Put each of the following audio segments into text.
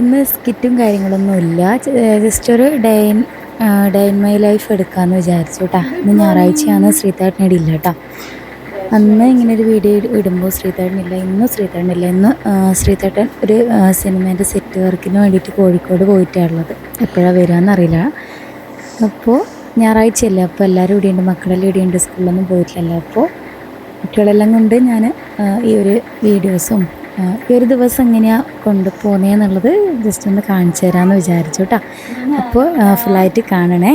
ഇന്ന് സ്കിറ്റും കാര്യങ്ങളൊന്നും ഇല്ല. ജസ്റ്റ് ഒരു day day in my life എടുക്കാമെന്ന് വിചാരിച്ചു കേട്ടോ ഇന്ന് ഞായറാഴ്ചയാണ് ശ്രീതാട്ടനേടി ഇല്ല കേട്ടോ അന്ന് ഇങ്ങനെ ഒരു വീഡിയോ ഇടുമ്പോൾ ശ്രീതാട്ടനില്ല ഇന്നും ശ്രീതാട്ടനില്ല ഇന്ന് ശ്രീതാട്ടൻ ഒരു സിനിമേന്റെ സെറ്റ് വർക്കിന് വേണ്ടിയിട്ട് കോഴിക്കോട് പോയിട്ടാണുള്ളത് എപ്പോഴാണ് വരികയെന്ന് അറിയില്ല. അപ്പോൾ ഞായറാഴ്ചയല്ലേ. അപ്പോൾ എല്ലാവരും ഇവിടെയുണ്ട് മക്കളെല്ലാം ഇവിടെയുണ്ട് സ്കൂളിലൊന്നും പോയിട്ടില്ലല്ലോ. അപ്പോൾ കുട്ടികളെല്ലാം കൊണ്ട് ഞാൻ ഈ ഒരു വീഡിയോസും ഒരു ദിവസം എങ്ങനെയാണ് കൊണ്ടുപോകുന്നതെന്നുള്ളത് ജസ്റ്റ് ഒന്ന് കാണിച്ചു തരാമെന്ന് വിചാരിച്ചു കേട്ടോ അപ്പോൾ ഫുള്ളായിട്ട് കാണണേ.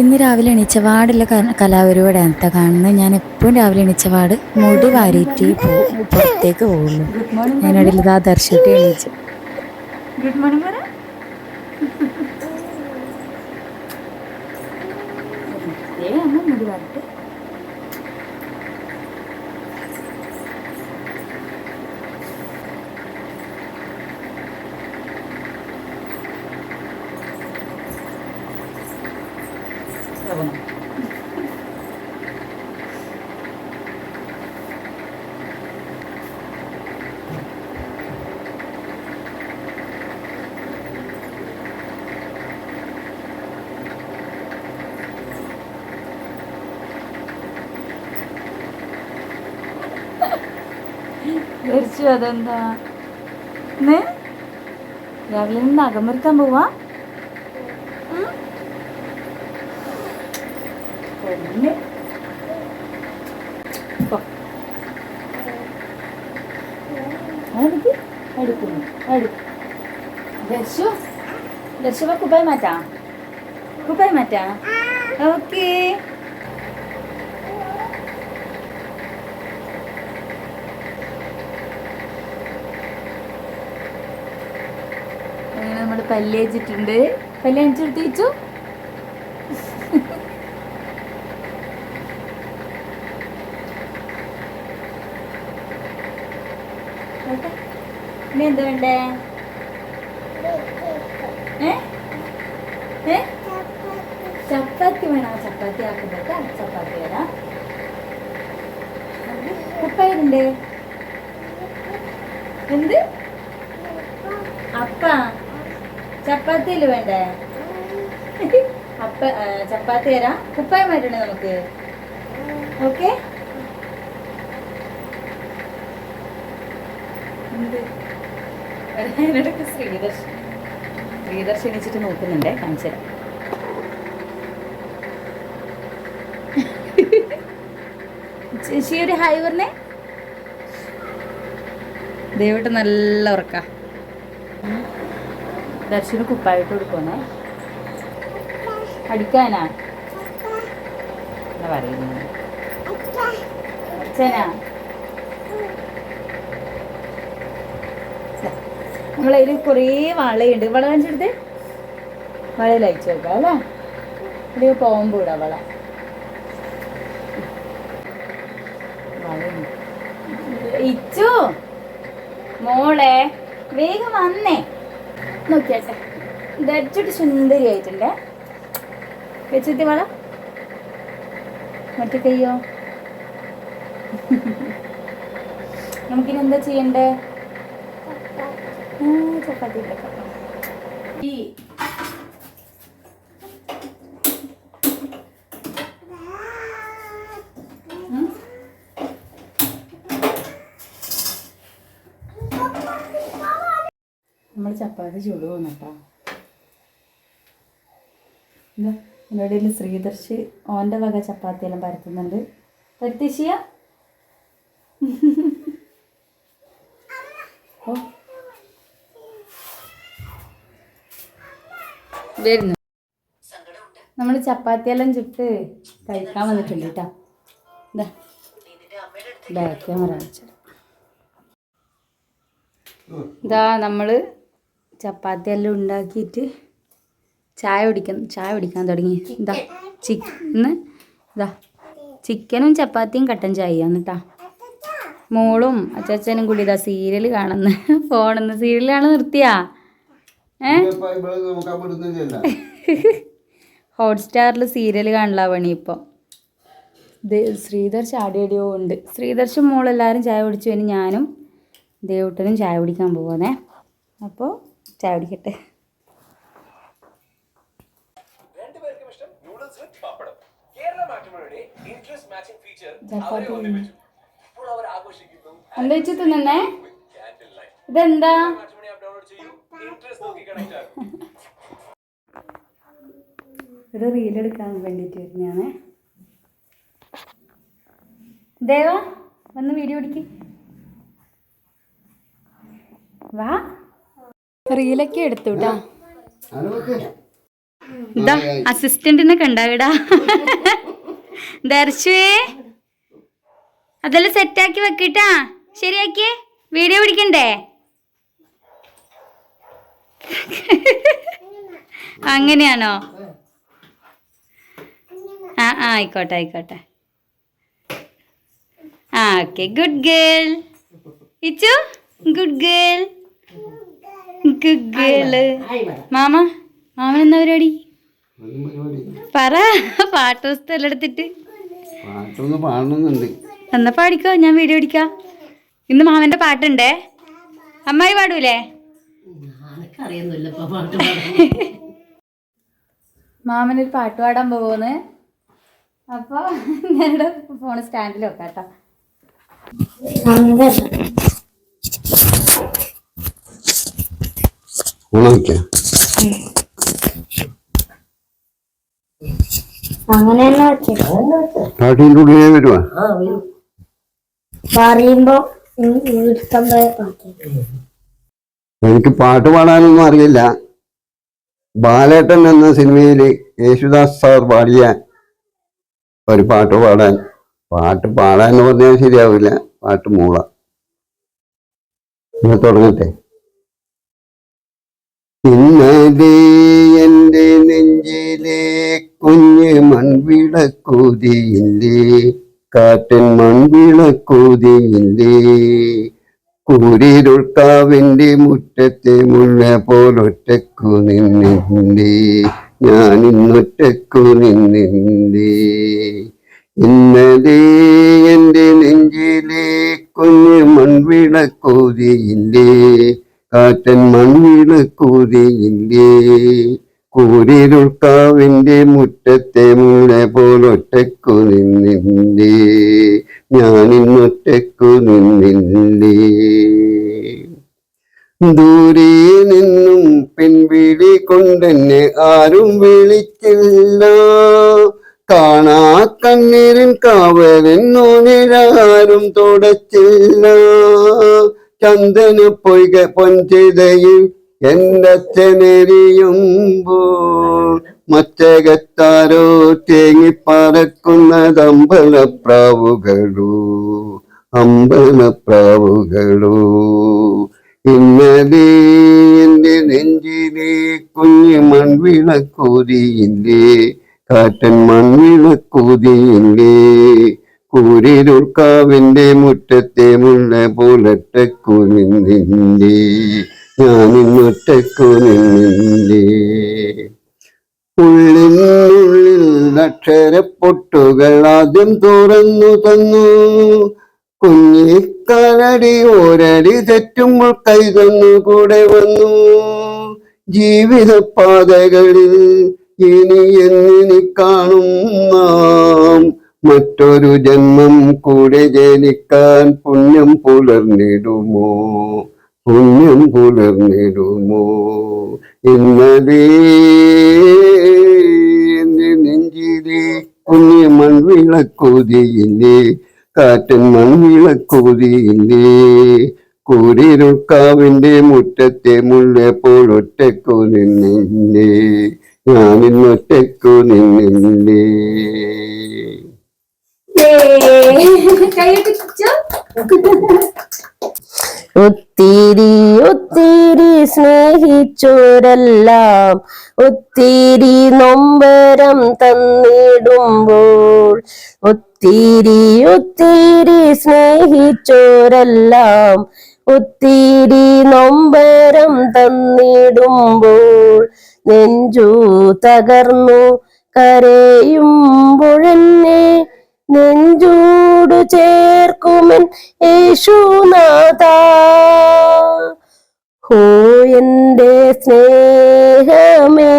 ഇന്ന് രാവിലെ എണീച്ചപാടുള്ള കലാപരിപാടി കേട്ടോ കാണുന്നത് ഞാൻ എപ്പോഴും രാവിലെ എണീച്ചപാട് മുടി വാരിയിട്ട് പോകും പുറത്തേക്ക് പോകുള്ളൂ ഞാനിടയിൽ ഇതാ ദർശിട്ട് എണീച്ചു. ഗുഡ് മോർണിംഗ് ധരിച്ചു അതെന്താ ഇന്ന് രാവിലെ നിന്ന് അകമരുത്താൻ പോവാ പോ. എടുക്ക്. എടുക്കുന്നു. എടുക്ക്. വാ കുപ്പായി മാറ്റാ കുപ്പായി മാറ്റാ ഓക്കേ അങ്ങനെ നമ്മൾ പല്ലേച്ചിട്ടുണ്ട് പല്ലേച്ചെടുത്ത് വെച്ചു ഇനി എന്താ വേണ്ടേ ചപ്പാത്തി വേണം? ചപ്പാത്തി ആക്കുന്നത് ചപ്പാത്തി വരാം കുപ്പായുണ്ട് എന്ത്? അപ്പ. ചപ്പാത്തിയിൽ വേണ്ടേ? അപ്പ ചപ്പാത്തി തരാം. കുപ്പായം മാറ്റണേ നമുക്ക്. ഓക്കെ? ഇതിനിടയ്ക്ക് ശ്രീദർശൻ ശ്രീദർശൻ എണീച്ചിട്ട് നോക്കുന്നുണ്ടേ. കാണിച്ചു തരാം. ചേച്ചി ഒരു ഹായ് പറഞ്ഞേ. ദൈവട്ട് നല്ല ഉറക്ക. ദർശന കുപ്പായിട്ട് കൊടുക്കണേ അടിക്കാനാ എന്താ പറയുന്നത് അച്ഛനാ? നമ്മളതിൽ കുറേ വളയുണ്ട്. വള കാണിച്ചെടുത്ത്? വളയിൽ അയച്ചു വെക്കാം അല്ലേ? ഇതിൽ പോകുമ്പോൾ ഇടാം വള. ഇച്ചു മോളെ വേഗം വന്നേ. നോക്കിയാട്ടെ ധരിച്ചിട്ട് സുന്ദരി ആയിട്ടുണ്ടേ. വെച്ചിട്ട് വള. മറ്റേ കയ്യോ? നമുക്കിനി എന്താ ചെയ്യണ്ടേ? ചപ്പാത്തി ഈ. നമ്മൾ ചപ്പാത്തി ചൂട് പോകുന്നട്ടാ എന്താ ഇവിടെ ശ്രീദർശി ഓന്റെ വക ചപ്പാത്തിയെല്ലാം പരത്തുന്നുണ്ട് പരത്തിശിയ ഓ വരുന്നു നമ്മൾ ചപ്പാത്തിയെല്ലാം ചുട്ട് കഴിക്കാൻ വന്നിട്ടുണ്ട് കേട്ടോ. ബാക്ക് ക്യാമറ ഇതാ നമ്മൾ ചപ്പാത്തി എല്ലാം ഉണ്ടാക്കിയിട്ട് ചായ കുടിക്കാൻ ചായ കുടിക്കാൻ തുടങ്ങി. ഇതാ ചിക്കന് ഇതാ ചിക്കനും ചപ്പാത്തിയും കട്ടൻ ചായയാണ് കേട്ടാ. മോളും അച്ചാച്ചനും കൂടി ഇതാ സീരിയൽ കാണുന്നു ഫോണെന്ന് സീരിയലാണ് നിർത്തിയാ. ഹോട്ട്സ്റ്റാറിൽ സീരിയൽ കാണില്ല പണി ഇപ്പോൾ ശ്രീധർ ചാടിയടിയോ ഉണ്ട്. ശ്രീധർഷും മോളെല്ലാവരും ചായ കുടിച്ചു ഇനി ഞാനും ദേവട്ടനും ചായ കുടിക്കാൻ പോകുന്നേ അപ്പോൾ ചായ കുടിക്കട്ടെ. എന്താ ഇഷ്ടം നൂഡിൽസ് വിത്ത് ഒരു റീലെടുക്കാൻ വേണ്ടിയിട്ട് വരുന്നതാണ്. ദേവ വന്ന് വീഡിയോ പിടിക്ക്. വാ. റീലൊക്കെ എടുത്തു കേട്ടോ ഇതാ അസിസ്റ്റന്റിനെ കണ്ടാവിടാ. ദർശുവേ അതെല്ലാം സെറ്റാക്കി വെക്കിട്ടാ ശരിയാക്കിയേ. വീഡിയോ പിടിക്കണ്ടേ? അങ്ങനെയാണോ? ആ ആയിക്കോട്ടെ ആയിക്കോട്ടെ. ആ okay good girl Ichu good girl good girl mama മാമൻ എന്താ പരിപാടി? പറ പാട്ട് പുസ്തകം എടുത്തിട്ട്. പാട്ടൊന്ന് പാടണമെന്നുണ്ട്. എന്നാ പാടിക്കോ ഞാൻ വീഡിയോ പിടിക്കാം ഇന്ന് മാമന്റെ പാട്ടുണ്ടേ. അമ്മായി പാടൂലേ? മാമനൊരു പാട്ട് പാടാൻ പോകുന്നു അപ്പോൾ ഞാനിവിടെ ഫോൺ സ്റ്റാൻഡിൽ വെക്കാം കേട്ടോ എനിക്ക് പാട്ട് പാടാനൊന്നും അറിയില്ല. ബാലേട്ടൻ എന്ന സിനിമയിൽ യേശുദാസ് സാർ പാടിയ ഒരു പാട്ട് പാടാൻ. പാട്ട് പാടാൻ എന്ന് പറഞ്ഞാൽ ശരിയാവില്ല. പാട്ട് മൂള. തുടങ്ങട്ടെ. ഇന്നതേ എന്റെ നെഞ്ചിലെ കുഞ്ഞ് മൺവിളക്കൂതിയില്ലേ? കാറ്റൻ മൺവിളക്കൂതിയില്ലേ? കൂരിരുൾക്കാവിന്റെ മുറ്റത്തെ മുള്ള പോലൊറ്റക്കു നിന്നില്ലേ ഞാൻ ഇന്നൊറ്റക്കു നിന്നിന്നേ ഇന്നലെ എന്റെ നെഞ്ചിലെ കുഞ്ഞ് മൺവിളക്കൂതിയില്ലേ? കാറ്റൻ മൺവിളക്കൂതിയില്ലേ? കൂരിരുൾക്കാവിന്റെ മുറ്റത്തെ മുള്ള പോലൊറ്റക്കു നിന്നില്ലേ? ഞാൻ ഇന്നൊറ്റക്കു നിന്നില്ലേ? ദൂരെ നിന്നും പിൻവിളി കൊണ്ടെന്നെ ആരും വിളിച്ചില്ല. കാണാ കണ്ണീരിൻ കാവലെന്നോനിരാരും തുടച്ചില്ല. ചന്ദന പൊയ്ക പൊൻചിതയിൽ എന്റെ ചെനരിയുമ്പോൾ മറ്റകത്താരോ തേങ്ങിപ്പറക്കുന്നത് അമ്പലപ്രാവുകളൂ അമ്പലപ്രാവുകളോ. ഇന്നലെ എന്റെ നെഞ്ചിലെ കുഞ്ഞ് മൺവിളക്കൂതിയില്ലേ? കാറ്റൻ മൺവിളക്കൂതിയില്ലേ? കൂരിരുൾക്കാവിന്റെ മുറ്റത്തെ മുള്ള പോലറ്റക്കു നിന്നില്ലേ? ഞാൻ ഇന്നൊറ്റക്കു നിന്നില്ലേ? ഉള്ളിനുള്ളിൽ അക്ഷരപ്പൊട്ടുകൾ ആദ്യം തുറന്നു തന്നു. കുഞ്ഞിക്കാലടി ഒരടി തെറ്റുമ്പോൾ കൈതന്നു കൂടെ വന്നു. ജീവിത പാതകളിൽ ഇനി എന്നിനി കാണും നാം. മറ്റൊരു ജന്മം കൂടെ ജനിക്കാൻ പുണ്യം പുലർന്നിടുമോ? പുണ്യം പുലർന്നിടുമോ? ഇന്നലെ നെഞ്ചിലേ കുഞ്ഞ് മൺവിളക്കൂതിയില്ലേ കാറ്റൻ മൺവിളക്കൂതിയില്ലേ കൂരിരുക്കാവിന്റെ മുറ്റത്തെ മുള്ളപ്പോൾ ഒറ്റക്കു നിന്നില്ലേ? ഞാനിന്നൊറ്റക്കു നിന്നില്ലേ? ഒത്തിരി ഒത്തിരി സ്നേഹിച്ചോരെല്ലാം ഒത്തിരി നൊമ്പരം തന്നിടുമ്പോൾ ഒത്തിരി ഒത്തിരി സ്നേഹിച്ചോരെല്ലാം ഒത്തിരി നൊമ്പരം തന്നിടുമ്പോൾ നെഞ്ചു തകർന്നു കരയുമ്പോഴെന്നെ നെഞ്ചൂടു ചേർക്കുമൻ യേശുനാഥ. ഹോ എന്റെ സ്നേഹമേ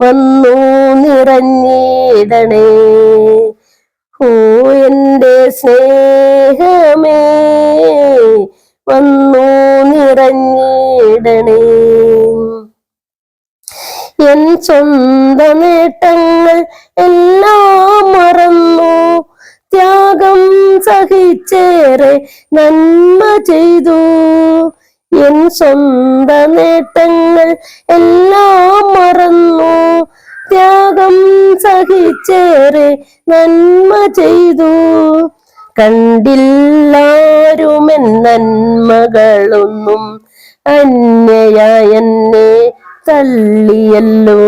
വന്നു നിറഞ്ഞിടണേ. ഹോ എന്റെ സ്നേഹമേ വന്നു നിറഞ്ഞിടണേ. എൻ സ്വന്തം നേട്ടങ്ങൾ എല്ലാം സഹിച്ചേറെ നന്മ ചെയ്തു. എൻ സ്വന്ത നേട്ടങ്ങൾ എല്ലാം മറന്നു. ത്യാഗം സഹിച്ചേറെ നന്മ ചെയ്തു. കണ്ടില്ലാരുമെൻ നന്മകളൊന്നും അന്യയായ എന്നെ തള്ളിയല്ലോ.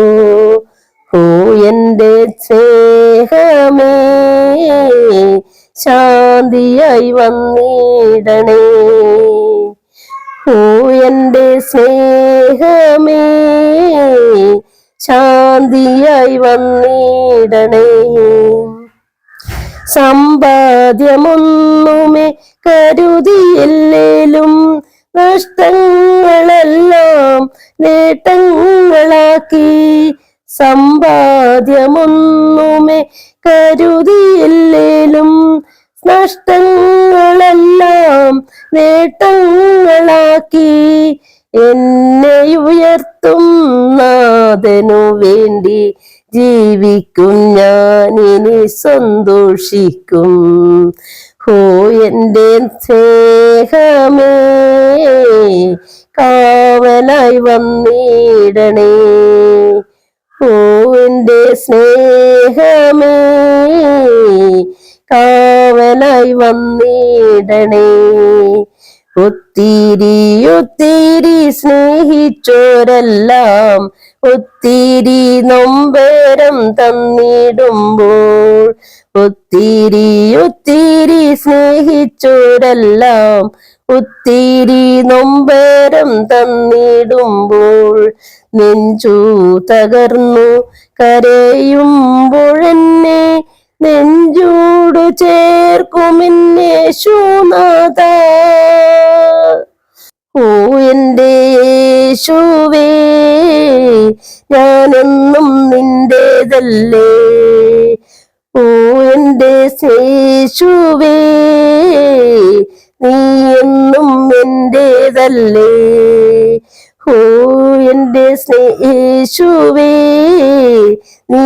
ഓ എന്റെ സ്നേഹമേ ശാന്തിയായി വന്നിടണേ. ഓ എന്റെ സ്നേഹമേ ശാന്തിയായി വന്നിടണേ. സമ്പാദ്യമൊന്നുമേ കരുതിയില്ലേലും നഷ്ടങ്ങളെല്ലാം നേട്ടങ്ങളാക്കി സമ്പാദ്യമൊന്നുമേ കരുതിയില്ലേലും നഷ്ടങ്ങളെല്ലാം നേട്ടങ്ങളാക്കി എന്നെ ഉയർത്തും നാഥനു വേണ്ടി ജീവിക്കും. ഞാൻ ഇനി സന്തോഷിക്കും. ഹോ എന്റെ സ്നേഹമേ കാവലായി വന്നിടണേ. ഓ എന്റെ സ്നേഹമേ കാവലായി വന്നിടണേ. ഒത്തിരി ഒത്തിരി സ്നേഹിച്ചോരെല്ലാം ഒത്തിരി നൊമ്പരം തന്നിടുമ്പോൾ ഒത്തിരി ഒത്തിരി സ്നേഹിച്ചോരെല്ലാം ഒത്തിരി നൊമ്പരം തന്നിടുമ്പോൾ നെഞ്ചു തകർന്നു കരയുമ്പോഴെന്നെ നെഞ്ചൂടു ചേർക്കുമെന്നേശുനാഥ ഓ എന്റെ യേശുവേ ഞാനെന്നും നിന്റേതല്ലേ? ഓ എന്റെ ശേശുവേ നീ എന്നും എന്റേതല്ലേ ഓ എന്റെ സ്നേഹേശുവേ നീ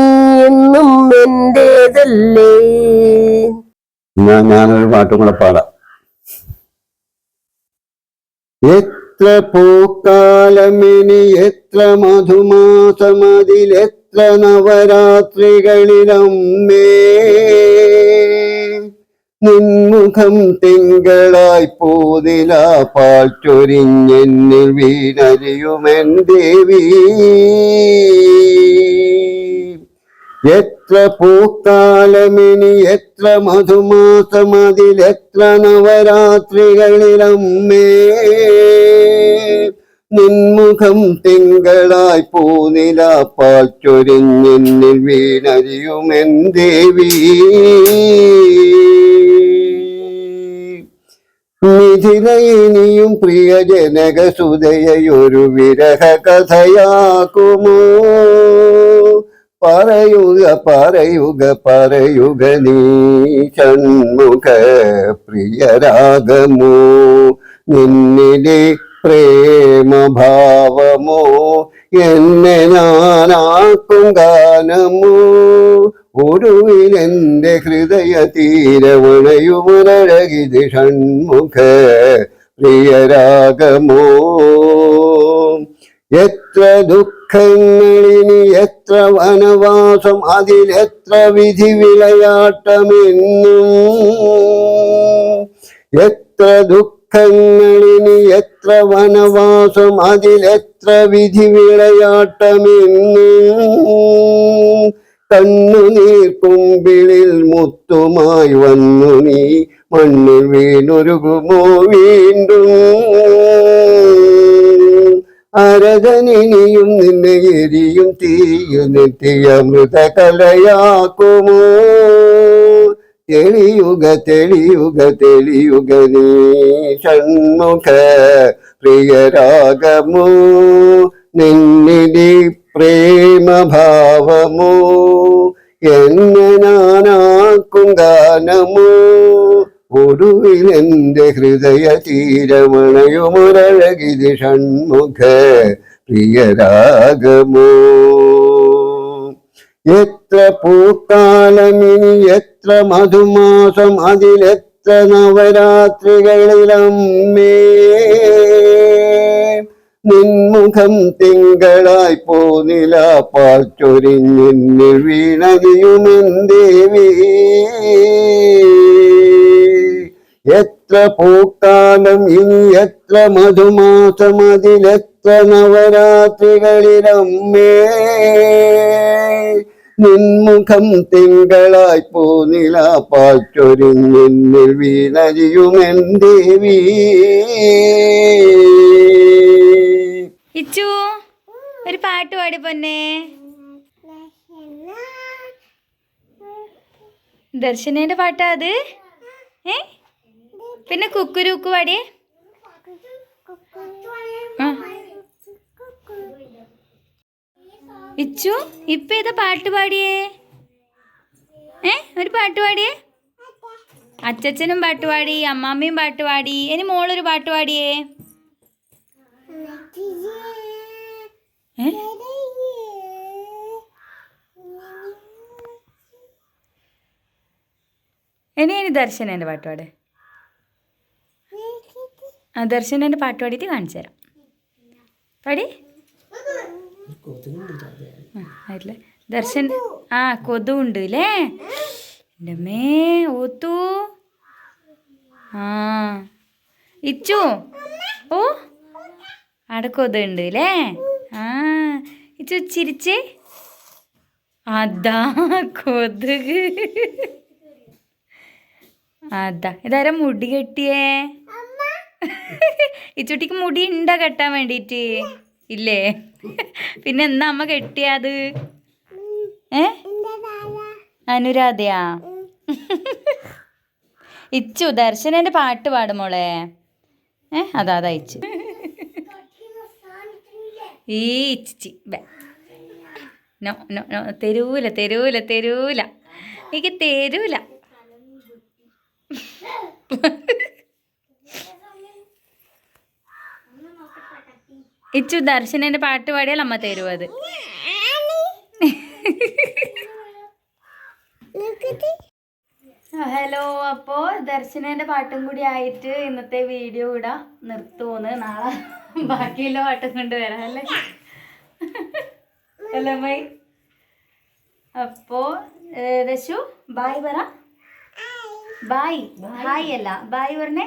എന്നും എന്റേതല്ലേ? ഞാൻ ഞാനൊരു പാട്ടും കൂടെ പാടാം. എത്ര പൂക്കാലമിനി എത്ര മധുമാസമതിലെത്ര നവരാത്രികളിലമ്മേ. നിൻമുഖം തിങ്കളായി പോതില പാൽ ചൊരിഞ്ഞെന്നിൽ വീണരിയുമെൻ ദേവി. എത്ര പൂക്കാലമിനി എത്ര മധുമാസമതിലെത്ര നവരാത്രികളിലമ്മേ. നിൻമുഖം തിങ്കളായി പോനില പാൽ ചൊരിഞ്ഞെന്നിൽ വീണരിയുമെൻ ദേവി. മിഥിലയിനിയും പ്രിയ ജനകസുതയൊരു വിരഹ കഥയാക്കുമോ പറയുക പറയുക പറയുക നീ ഷൺമുഖ പ്രിയരാഗമോ? നിന്നിലെ പ്രേമഭാവമോ? എന്നെ ഞാനാക്കും ഗാനമോ? ഒടുവിലെന്റെ ഹൃദയ തീരവണയുമരകിത് ഷൺമുഖ പ്രിയരാഗമോ. എത്ര ദുഃഖങ്ങളിനി എത്ര വനവാസം അതിലെത്ര വിധി വിളയാട്ടമെന്നും. എത്ര ദുഃഖങ്ങളിനി എത്ര വനവാസം അതിലെത്ര വിധി വിളയാട്ടമെന്നും. കണ്ണുനീർ കുമ്പിളിൽ മുത്തുമായി വന്നു നീ മണ്ണിൽ വീണൊരുകുമോ വീണ്ടും? അരകനിനിയും നിന്നെ എരിയും തീയും നിത്യമൃത കലയാക്കുമോ തെളിയുക തെളിയുക തെളിയുക നീ ഷൺമുഖ പ്രിയരാഗമോ? നിന്നിലെ പ്രേമഭാവമോ? എന്നെ നാനാക്കും ഗാനമോ? എന്റെ ഹൃദയ തീരമണയുമുരഴകിതി ഷൺമുഖ പ്രിയരാഗമോ? എത്ര പൂക്കാലമിനി എത്ര മധുമാസം അതിലെത്ര നവരാത്രികളിലമ്മേ നിൻമുഖം തിങ്കളായി പോനില ചൊരിഞ്ഞിന്ന് വീണതിയുമെന്തേവി എത്ര പൂക്കാലം ഇനി എത്ര മധുമാസം അതിലെത്ര നവരാത്രികളിലമ്മേ നിൻമുഖം തിങ്കളായി പോനില പാച്ചൊരിഞ്ഞിൽ വീണതിയുമെന്തേവി ഇച്ചു ഒരു പാട്ട് പാടി പൊന്നെ. ദർശനേന്റെ പാട്ടാ അത്? ഏ? പിന്നെ കുക്കുരുക്ക് പാടിയേ? ഇച്ചു ഇപ്പൊ ഏതാ പാട്ട് പാടിയേ? ഏ ഒരു പാട്ട് പാടിയേ? അച്ചച്ചനും പാട്ട് പാടി അമ്മാമ്മയും പാട്ട് പാടി ഇനി മോളൊരു പാട്ട് പാടിയേ ഏ ഇനി ഇനി ദർശനേന്റെ പാട്ട് പാട്. ആ ദർശനേന്റെ പാട്ട് പാടിയിട്ട് കാണിച്ചു തരാം. പാടി? അല്ലേ ദർശൻ ആ കൊതുണ്ട് അല്ലേ എന്റെ മേ ഓത്തു. ആ ഇച്ചു. ഓ അവിടെ കൊതുണ്ട് അല്ലേ ആ ഇച്ചു ചിരിച്ചേ. അതാ കൊതുക്. അതാ. ഇതാരാ മുടി കെട്ടിയേ? ഈ ചുട്ടിക്ക് മുടി ഉണ്ടോ കെട്ടാൻ വേണ്ടിയിട്ട് ഇല്ലേ? പിന്നെ എന്നാ അമ്മ കെട്ടിയത് ഏ? അനുരാധയാ? ഇച്ചു ദർശനന്റെ പാട്ട് പാടുമോളെ ഏ? അതാ അതാ ഇച്ചു. ഈ ഇച്ചി നോ നോ നോ തെരൂല തെരൂല തെരൂല. എനിക്ക് തരൂല. ഇച്ചു ദർശനന്റെ പാട്ട് പാടിയാൽ അമ്മ തരും അത്? ഹലോ അപ്പോ ദർശനന്റെ പാട്ടും കൂടി ആയിട്ട് ഇന്നത്തെ വീഡിയോ ഇവിടെ നിർത്തുമെന്ന് നാളെ ബാക്കിയുള്ള പാട്ടും കൊണ്ട് വരാം അല്ലേ? അല്ലേ മൈ അപ്പോ ദശു ബായ് പറ. ബായ് ഹായ് അല്ല ബായ് പറഞ്ഞേ